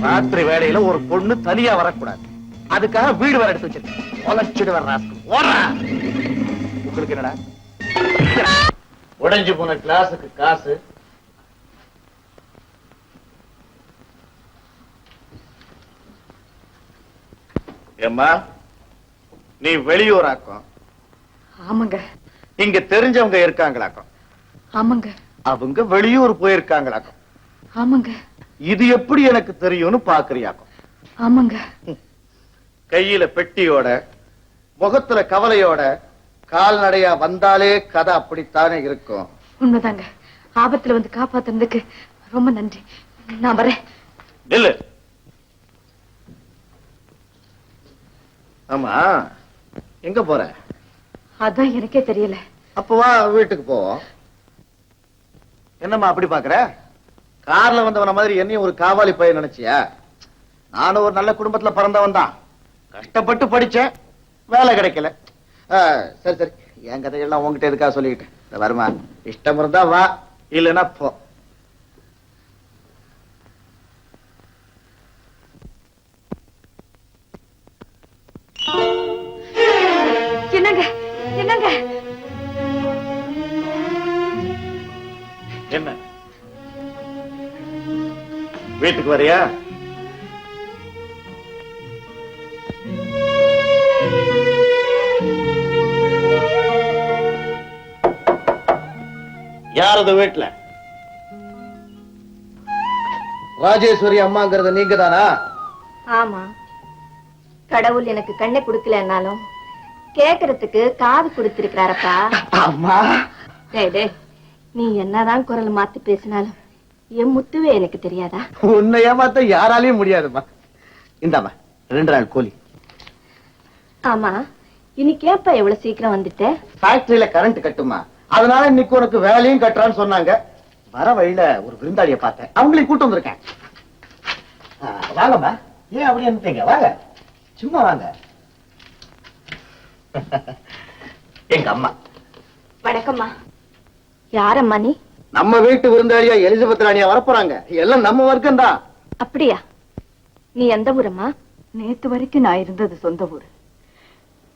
ராத்திரி வேளையில ஒரு பொண்ணு தனியா வரக்கூடாது. அதுக்காக வீடு வேற எடுத்து வச்சிருக்கேன். உழைச்சிடு வர உங்களுக்கு என்னடா? உடைஞ்சு போன கிளாஸுக்கு காசு. ஏம்மா நீ வெளியூராக்கும். ஆமாங்க. இங்க தெரிஞ்சவங்க இருக்காங்களாக்கும். ஆமாங்க. அவங்க வெளியூர் போயிருக்காங்களாக்கும். ஆமாங்க. இது எப்படி எனக்கு தெரியும்னு பாக்குறியாக்கும் ஆமாங்க. கையில பெட்டியோட முகத்துல கவலையோட கால்நடையா வந்தாலே கதை அப்படித்தானே இருக்கும். உண்மைதாங்க. ஆபத்துல வந்து காப்பாத்துனதுக்கு ரொம்ப நன்றி. நான் வரேன். நில்லு. ஆமா எங்க போற? அதான் எனக்கே தெரியல. அப்ப வா வீட்டுக்கு போவோம். என்னம்மா அப்படி பாக்குற? கார்ல வந்தவன மாதிரி என்னையும் ஒரு காவாலி பையன் நினைச்சியா? நானும் ஒரு நல்ல குடும்பத்துல பிறந்தவன் தான். கஷ்டப்பட்டு படிச்சேன் வேலை கிடைக்கல. சரி சரி. என் கதையெல்லாம் உன்கிட்ட எதுக்கா சொல்லிக்கிட்டேன்? வருமா? இஷ்டம் இருந்தா வா இல்லைன்னா போ. என்னங்க? என்னங்க? வீட்டுக்கு வரியா? யாரது வீட்டுல? ராஜேஸ்வரி அம்மாங்கிறது நீங்க தானா ஆமா. கடவுள் எனக்கு கண்ணை கொடுக்கலன்னாலும் கேக்குறதுக்கு காது கொடுத்திருக்கிறாரப்பா. அம்மா. டேய் டேய் நீ என்னதான் குரல் மாத்தி பேசினாலும் என் முத்துவே எனக்கு தெரியாதா? உன்னை ஏமாத்த யாராலையும் முடியாதும்மா. இந்தாம்மா ரெண்டு நாள் கூலி ஆமா இன்னைக்கு ஏப்பா எவ்வளவு சீக்கிரம் வந்துட்ட? ஃபேக்டரியில கரண்ட் கட்டுமா அதனால இன்னைக்கு உனக்கு வேலையும் கட்டுறான்னு சொன்னாங்க. வர வழியில ஒரு விருந்தாளிய பார்த்தேன். அவங்களையும் கூட்டு வந்திருக்கேன். வாங்கம்மா. ஏன் அப்படி இருந்தீங்க வாங்க. சும்மா வாங்க. எங்க அம்மா. வணக்கம்மா. யாரம்மா நீ? நம்ம வீட்டு விருந்தாளியா எலிசபெத் ராணியா வரப்போறாங்க. எல்லாம் நம்ம வர்க்கம் தான் அப்படியா? நீ எந்த ஊரம்மா? நேத்து வரைக்கும் நான் இருந்தது சொந்த ஊரு.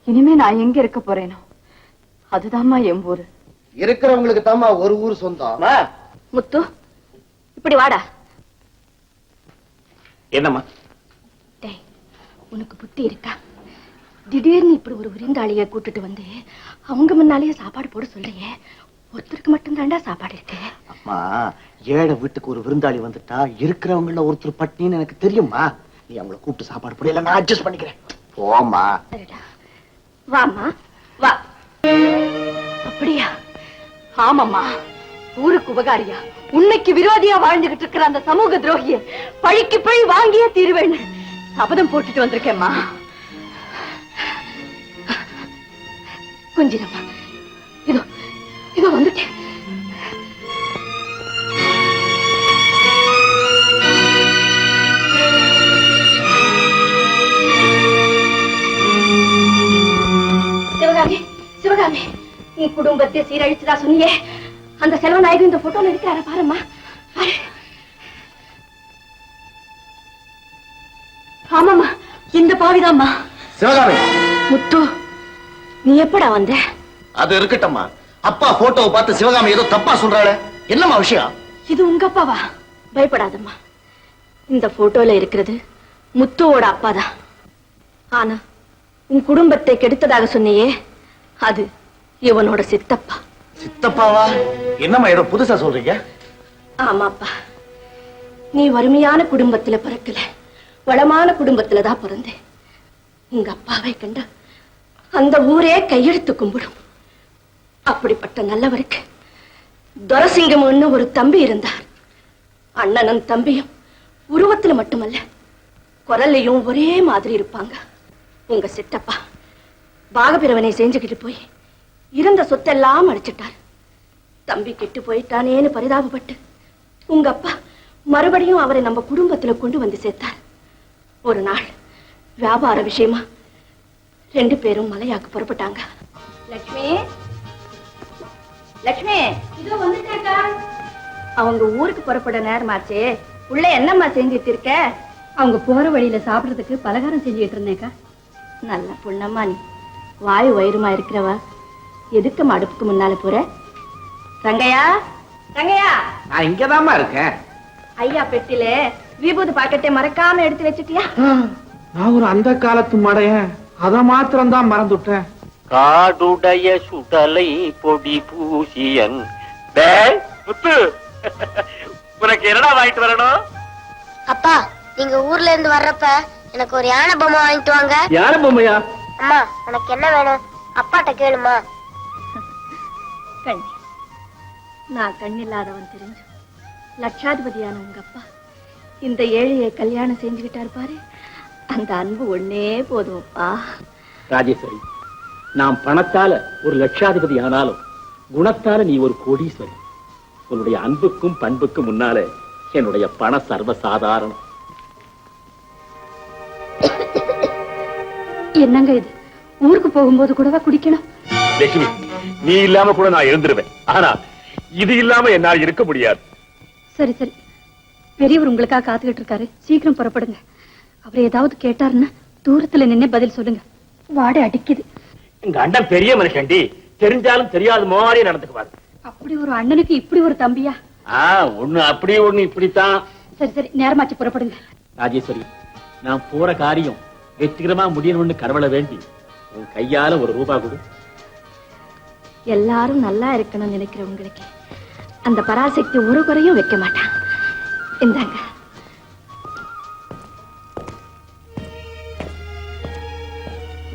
இனிமே நான் எங்க இருக்க போறேனோ? அதுதாம்மா என் ஊரு. இருக்கிறவங்களுக்கு தாம்மா ஒரு ஊர் சொந்தம். முத்து இப்படி வாடா. என்னம்மா? டேய் உனக்கு புத்தி இருக்கா? திடீர்னு இப்படி ஒரு விருந்தாளிய கூட்டிட்டு வந்து அவங்க முன்னாலேயே சாப்பாடு போட சொல்றியே? ஒருத்தருக்கு மட்டும் தாண்டா சாப்பாடு இருக்கு. அம்மா ஏழை வீட்டுக்கு ஒரு விருந்தாளி வந்துட்டா இருக்கிறவங்கள ஒருத்தர் பட்டினின்னு எனக்கு தெரியுமா நீ அவங்கள கூப்பிட்டு சாப்பாடு போட நான் அட்ஜஸ்ட் பண்ணிக்கிறேன். போமா வாம்மா. வா. அப்படியா? ஆமாம்மா. ஊருக்கு உபகாரியா? உன்னைக்கு விரோதியா வாழ்ந்துகிட்டு இருக்கிற அந்த சமூக துரோகிய பழிக்கு பழி வாங்கியே தீருவேன்னு சபதம் போட்டுட்டு வந்திருக்கேம்மா. கொஞ்சிரம்மா. இதோ வந்துட்டேன். சிவகாமி சிவகாமி நீ குடும்பத்தை சீரழிச்சுதா சொன்னியே? அந்த செல்வநாயகம் இந்த போட்டோல இருக்கிறார பாரும்மா. பாரு. ஆமாம்மா இந்த பாவிதாம்மா. சிவகாமி. முத்து நீ எப்படா வந்த? அது இருக்கட்டம்மா. அப்பா போட்டோவை பார்த்து சிவகாமி ஏதோ தப்பா சொல்றாளே. என்னம்மா விஷயம்? இது உங்க அப்பாவா? பயப்படாதம்மா. இந்த போட்டோல இருக்கிறது முத்துவோட அப்பாதான். ஆனா உன் குடும்பத்தை கெடுத்ததாக சொன்னியே அது இவனோட சித்தப்பா. சித்தப்பாவா? என்னம்மா ஏதோ புதுசா சொல்றீங்க? ஆமாப்பா. நீ வறுமையான குடும்பத்துல பிறக்கல. வளமான குடும்பத்துல தான் பிறந்தேன் உங்க அப்பாவை கண்ட அந்த ஊரே கையெடுத்து கும்பிடும். அப்படிப்பட்ட நல்லவருக்கு துரசிங்கம்னு ஒரு தம்பி இருந்தார். அண்ணனும் தம்பியும் உருவத்துல மட்டுமல்ல குரல்லையும் ஒரே மாதிரி இருப்பாங்க. உங்க சித்தப்பா பாகபிரவனை செஞ்சுக்கிட்டு போய் இருந்த சொத்தெல்லாம் அடிச்சிட்டார். தம்பி கெட்டு போயிட்டானேன்னு பரிதாபப்பட்டு உங்க அப்பா மறுபடியும் அவரை நம்ம குடும்பத்துல கொண்டு வந்து சேர்த்தார். ஒரு நாள் வியாபார விஷயமா ரெண்டு பேரும் மலையாக்கு புறப்பட்டாங்க. லட்சுமி லட்சுமி இதோ வந்துட்டேக்கா அவங்க ஊருக்கு புறப்பட நேரமாச்சே உள்ள என்னம்மா செஞ்சிட்டு இருக்க? அவங்க போற வழியில சாப்பிடுறதுக்கு பலகாரம் செஞ்சுட்டு இருந்தேக்கா. நல்ல பொண்ணம்மா நீ. வாய் வயிறுமா இருக்கிறவ? எதுக்கு அடுப்புக்கு முன்னால போற? ரங்கையா ரங்கையா. நான் இங்கதாம்மா இருக்கேன். ஐயா பெட்டில விபூதி பாக்கெட்டை மறக்காம எடுத்து வச்சிட்டியா? நான் ஒரு அந்த காலத்து மடையன் அத மாத்திரம் தான் மறந்துட்டேன். காடுடைய சுடலை பொடி பூசியன். டேய், முத்து. உனக்கு என்னடா வாங்கிட்டு வரணும்? அப்பா நீங்க ஊர்ல இருந்து வர்றப்ப எனக்கு ஒரு யானை பொம்மை வாங்கிட்டு வாங்க. யார பொம்மையா? அம்மா உனக்கு என்ன வேணும்? அப்பாட்ட கேளுமா. கண்ணி நான் கண்ணில்லாதவன் தெரிஞ்சு. லட்சாதிபதியான உங்க அப்பா இந்த ஏழையை கல்யாணம் செஞ்சுக்கிட்டாரு பாரு. அந்த அன்பு ஒண்ணே போதும்ப்பா ராஜேஸ்வரி நாம் பணத்தால ஒரு லட்சாதிபதி ஆனாலும் குணத்தால நீ ஒரு கோடீஸ்வரி உன்னுடைய அன்புக்கும் பண்புக்கும் முன்னால என்னுடைய பண சர்வ சாதாரணம் என்னங்க இது? ஊருக்கு போகும்போது கூடவா குடிக்கணும்? லட்சுமி நீ இல்லாம கூட நான் எழுந்துருவேன். ஆனா இது இல்லாம என்னால் இருக்க முடியாது. சரி சரி. பெரியவர் உங்களுக்காக காத்துக்கிட்டு இருக்காரு. சீக்கிரம் புறப்படுங்க. அவர் ஏதாவது கேட்டாருன்னா தூரத்துல நின்னே பதில் சொல்லுங்க. வாடை அடிக்குது. எங்க அண்ணன் பெரிய மனுஷன்டி. தெரிஞ்சாலும் தெரியாத மாதிரி நடந்துக்குவாரு. அப்படி ஒரு அண்ணனுக்கு இப்படி ஒரு தம்பியா? ஆ ஒண்ணு அப்படி ஒண்ணு இப்படித்தான். சரி சரி நேரமாச்சு புறப்படுங்க. ராஜேஸ்வரி நான் போற காரியம் வெற்றிகரமா முடியணும்னு கடவுளை வேண்டி. உன் கையால ஒரு ரூபா கொடு. எல்லாரும் நல்லா இருக்கணும்னு நினைக்கிற உங்களுக்கு. அந்த பராசக்தி ஒரு குறையும் வைக்க மாட்டான். இந்தாங்க.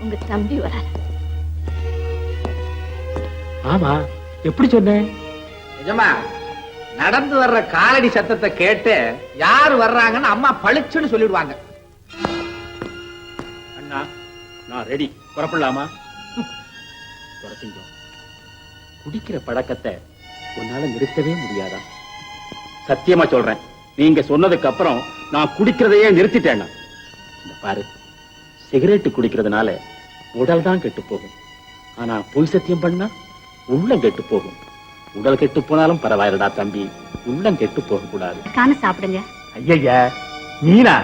உங்க தம்பி வராரு. ஆமா எப்படி சொன்னேன் நிஜமா நடந்து வர்ற காலடி சத்தத்தை கேட்டு யார் வர்றாங்கன்னு அம்மா பளிச்சுன்னு சொல்லிடுவாங்க. அண்ணா நான் ரெடி புறப்படலாமா? துரசிங்கம் குடிக்கிற பழக்கத்தை உன்னால நிறுத்தவே முடியாதா? சத்தியமா சொல்றேன். நீங்க சொன்னதுக்கு அப்புறம் நான் குடிக்கிறதையே நிறுத்திட்டேன்னா இந்த பாரு சிகரெட் குடிக்கிறதுனால உடல் தான் கெட்டு போகும். ஆனா பொய் சத்தியம் பண்ணா உள்ளம் கெட்டு போகும். உடல் கெட்டு போனாலும் பரவாயில்லடா தம்பி. உள்ளம் கெட்டு போக கூடாது காண சாப்பிடுங்க. ஐயா நீனா?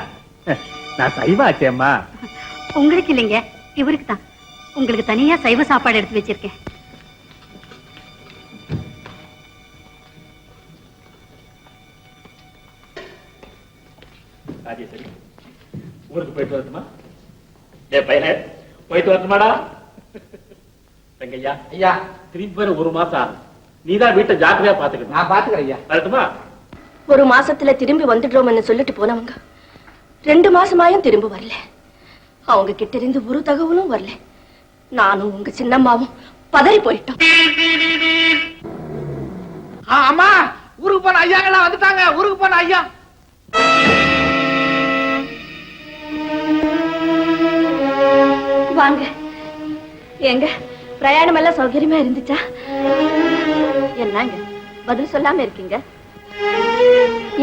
நான் சைவாச்சேம்மா உங்களுக்கு இல்லைங்க இவருக்கு தான். உங்களுக்கு தனியா சைவ சாப்பாடு எடுத்து வச்சிருக்கேன். ஊருக்கு போயிட்டு வரட்டுமா? ஏ பையனே போயிட்டு வரட்டுமாடா? தங்கையா ஐயா திரும்பி வர ஒரு மாசம் ஆகும் நீதான் வீட்டை ஜாக்கிரதையா பாத்துக்கணும். நான் பாத்துக்கிறேன் ஐயா. வரட்டுமா? ஒரு மாசத்துல திரும்பி வந்துடுறோம்னு சொல்லிட்டு போனவங்க ரெண்டு மாசமாயும் திரும்ப வரல. அவங்க கிட்ட இருந்து ஒரு தகவலும் வரல. நானும் உங்க சின்னம்மாவும் பதறி போயிட்டோம். ஆ, அம்மா ஊருக்கு போன ஐயாங்கெல்லாம் வந்துட்டாங்க. ஊருக்கு போன ஐயா. வாங்க. எங்க பிரயாணம் எல்லாம் சௌகரியமா இருந்துச்சா? என்னங்க பதில் சொல்லாம இருக்கீங்க?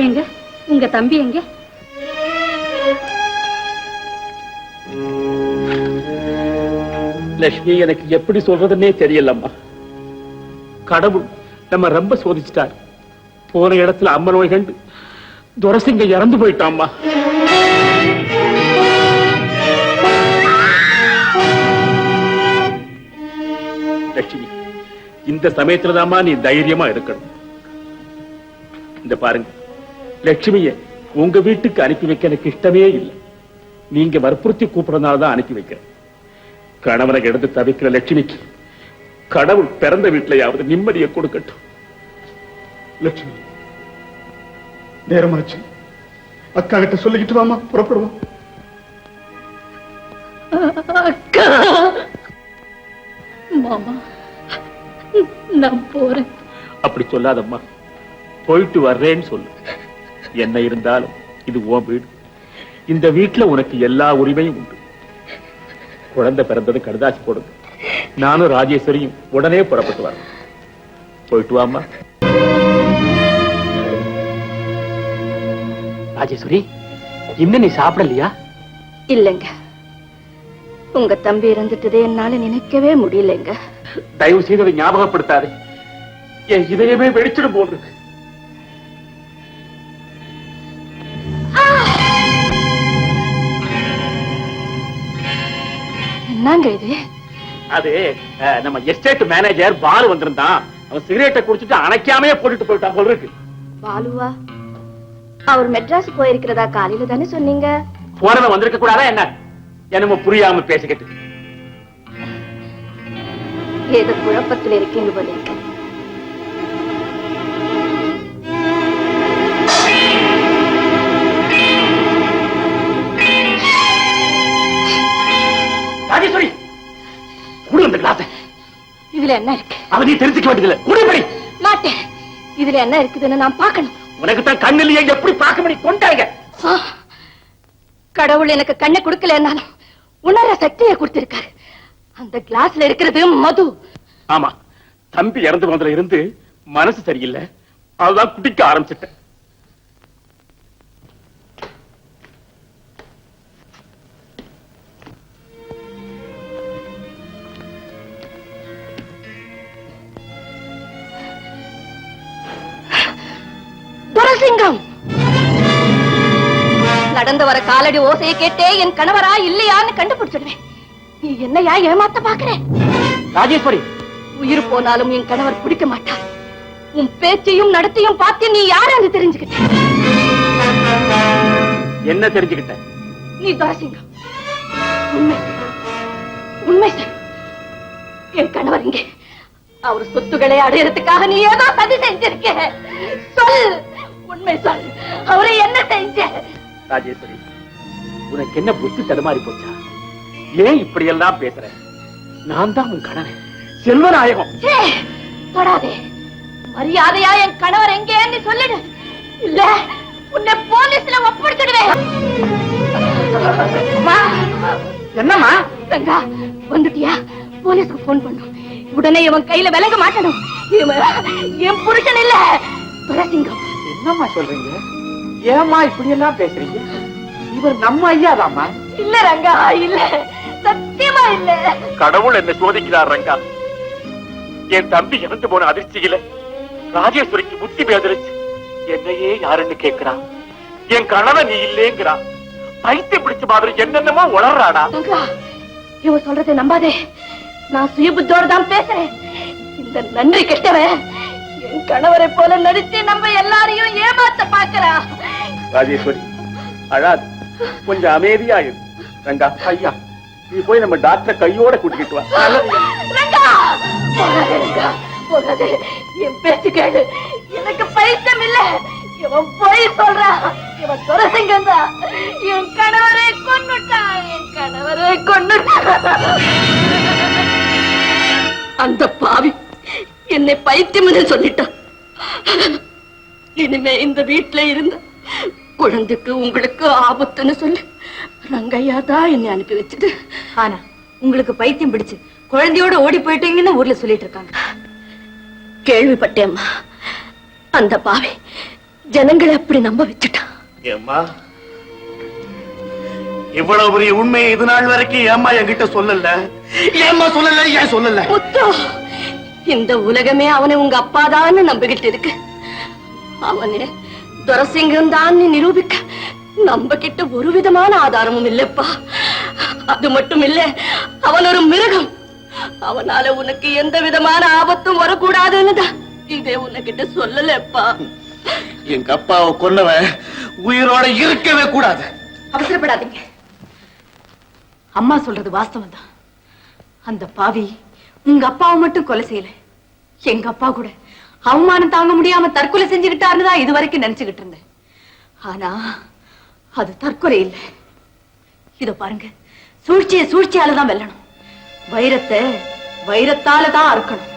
எங்க உங்க தம்பி எங்க? லட்சுமி எனக்கு எப்படி சொல்றதுன்னே தெரியலம்மா. கடவுள் நம்ம ரொம்ப சோதிச்சிட்டார். போன இடத்துல அம்மன் நோய் கண்டு துரசிங்க இறந்து போயிட்டாம்மா. லட்சுமி இந்த சமயத்துலதாம்மா நீ தைரியமா இருக்கணும் இந்த பாருங்க லட்சுமிய உங்க வீட்டுக்கு அனுப்பி வைக்க எனக்கு இஷ்டமே இல்லை. நீங்க வற்புறுத்தி கூப்பிடறதுனால தான் அனுப்பி வைக்கிறேன். கணவனை எடுத்து தவிக்கிற லட்சுமிக்கு கடவுள் பிறந்த வீட்டிலையாவது நிம்மதியை கொடுக்கட்டும். லட்சுமி நேரமாச்சு. அக்கா கிட்ட சொல்லிக்கிட்டு வாமா புறப்படுவோம். அக்கா! மாமா நான் போறேன். அப்படி சொல்லாதம்மா. போயிட்டு வர்றேன்னு சொல்லு. என்ன இருந்தாலும் இது உன் வீடு. இந்த வீட்டுல உனக்கு எல்லா உரிமையும் உண்டு. குழந்தை பிறந்தது கடுதாசி போடுங்க நானும் ராஜேஸ்வரியும் உடனே புறப்பட்டு வரோம் போயிட்டு வாம்மா. ராஜேஸ்வரி இன்னும் நீ சாப்பிடலையா? இல்லைங்க. உங்க தம்பி இறந்துட்டதே என்னால நினைக்கவே முடியலங்க. தயவு செய்து அதை ஞாபகப்படுத்தாது. என் இதயமே வெடிச்சிடும் போன்று. என்னங்க இது? அது நம்ம எஸ்டேட் மேனேஜர் பாலு வந்திருந்தான். அவன் சிகரெட்டை குடிச்சிட்டு அணைக்காமே போட்டுட்டு போயிட்டான் போல இருக்கு. பாலுவா அவர் மெட்ராஸ் போயிருக்கிறதா காலையில தானே சொன்னீங்க? போனவன் வந்திருக்க கூடாதா என்ன? என்னமோ புரியாம பேசிக்கிட்டு. ஏதோ குழப்பத்தில் இருக்கீங்க போல இருக்கு. ராஜேஸ்வரி குடி அந்த கிளாஸ். இதுல என்ன இருக்கு? அவன் நீ தெரிஞ்சுக்க வேண்டியதில்லை. குடிபடி மாட்டேன். இதுல என்ன இருக்குதுன்னு நான் பார்க்கணும். உனக்கு தான் கண்ணிலேயே எப்படி பார்க்க முடியும்? கொண்டாங்க கடவுள் எனக்கு கண்ணை கொடுக்கலன்னாலும் உணர சக்தியை கொடுத்திருக்காரு. அந்த கிளாஸ்ல இருக்கிறது மது. ஆமா தம்பி இறந்து போனதுல இருந்து மனசு சரியில்லை. அதுதான் குடிக்க ஆரம்பிச்சிட்டேன். நடந்து வர காலடி ஓசையை கேட்டே என் கணவரா இல்லையான்னு கண்டுபிடிச்சிடுவேன். நீ என்னையா ஏமாத்த பாக்குறேன் ராஜேஸ்வரி! உயிர் போனாலும் என் கணவர் பிடிக்க மாட்டார். உன் பேச்சையும் நடத்தையும் பார்த்து நீ யாருன்னு தெரிஞ்சுக்கிட்ட. என்ன தெரிஞ்சுக்கிட்ட? நீ துரசிங்கம் உண்மை. உண்மை சொல். என் கணவர் இங்கே. அவர் சொத்துக்களை அடையறதுக்காக நீ ஏதோ சதி செஞ்சிருக்க. சொல். உண்மை சொல். அவரை என்ன செஞ்ச? ராஜேஸ்வரி உனக்கு என்ன புத்தி தடுமாறி போச்சா? ஏன் இப்படி எல்லாம் பேசுற? நான் தான் உன் கணவன். செல்வநாயகம். தொடாதே. மரியாதையா என் கணவர் எங்கேன்னு சொல்லிடு. இல்ல உன்னை போலீஸ்ல ஒப்படைச்சிடுவேன். என்னம்மா? ரங்கா வந்துட்டியா? போலீஸ்க்கு போன் பண்ணும். உடனே இவன் கையில விலக மாட்டணும். என் புருஷன் இல்ல. துரசிங்கம் என்னம்மா சொல்றீங்க? ஏம்மா இப்படி எல்லாம் பேசுறீங்க? இவர் நம்ம ஐயாதாம்மா. இல்ல ரங்கா. இல்ல. சத்தியமா இல்ல. கடவுள் என்ன சோதிக்கிறார் ரங்கா. என் தம்பி இறந்து போன அதிர்ச்சியில ராஜேஸ்வரிக்கு புத்தி பேதரிச்சு. என்னையே யாருன்னு கேக்குறா என் கணவன் நீ இல்லேங்கிறா பைத்தியம் பிடிச்ச மாதிரி என்னென்னமோ உளறாடா ரங்கா இவன் சொல்றதை நம்பாதே. நான் சுயபுத்தோடு தான் பேசுறேன். இந்த நன்றி கெட்டவன் என் கணவரை போல நடிச்சு நம்ம எல்லாரையும் ஏமாத்த பாக்குறா ராஜேஸ்வரி. அழாது. கொஞ்சம் அமைதியா இரு. ரங்கா. ஐயா நீ போய் நம்ம டாக்டர் கையோட கூட்டிக்கிட்டு வா. என் பேச்சு கேடு எனக்கு பைத்தியம் இல்ல. இவன் போய் சொல்றான் இவன் துரசிங்கம் தான் என் கணவரை கொண்டுட்டான் என் கணவரை கொண்டுட்டான் அந்த பாவி என்னை பைத்தியம் சொல்லிட்டான் இனிமே இந்த வீட்டுல இருந்த குழந்தைக்கு உங்களுக்கு ஆபத்துன்னு சொல்லி. ரங்கையா தான் என்னை அனுப்பி வச்சது. ஆனா உங்களுக்கு பைத்தியம் பிடிச்சு குழந்தையோட ஓடி போயிட்டீங்கன்னு ஊர்ல சொல்லிட்டு இருக்காங்க. கேள்விப்பட்டேம்மா. அந்த பாவி ஜனங்களை அப்படி நம்ப வச்சுட்டான் ஏம்மா இவ்வளவு பெரிய உண்மையை இது நாள் வரைக்கும் ஏம்மா என்கிட்ட சொல்லல? ஏம்மா சொல்லல ஏன் சொல்லல? முத்து இந்த உலகமே அவனை உங்க அப்பாதான்னு நம்பிக்கிட்டு இருக்கு. அவனே துரசிங்கம் தான் நிரூபிக்க. நம்ம கிட்ட ஒரு விதமான ஆதாரமும் இல்லப்பா. அது மட்டும் இல்ல அவன் ஒரு மிருகம். அவனால உனக்கு எந்த விதமான ஆபத்தும் வரக்கூடாதுன்னு தான் இதே உன்கிட்ட சொல்லலப்பா. எங்க அப்பாவை கொன்னவன் உயிரோட இருக்கவே கூடாது. அவசரப்படாதீங்க. அம்மா சொல்றது வாஸ்தவம் தான் அந்த பாவி உங்க அப்பாவை மட்டும் கொலை செய்யல. எங்க அப்பா கூட. அவமானம் தாங்க முடியாம தற்கொலை செஞ்சுக்கிட்டாருன்னு தான் இது வரைக்கும் நினைச்சுக்கிட்டு இருந்தேன். ஆனா அது தற்கொலை இல்லை. இதோ பாருங்க. சூழ்ச்சியை சூழ்ச்சியால தான் வெல்லணும். வைரத்தை வைரத்தால தான் அறுக்கணும்.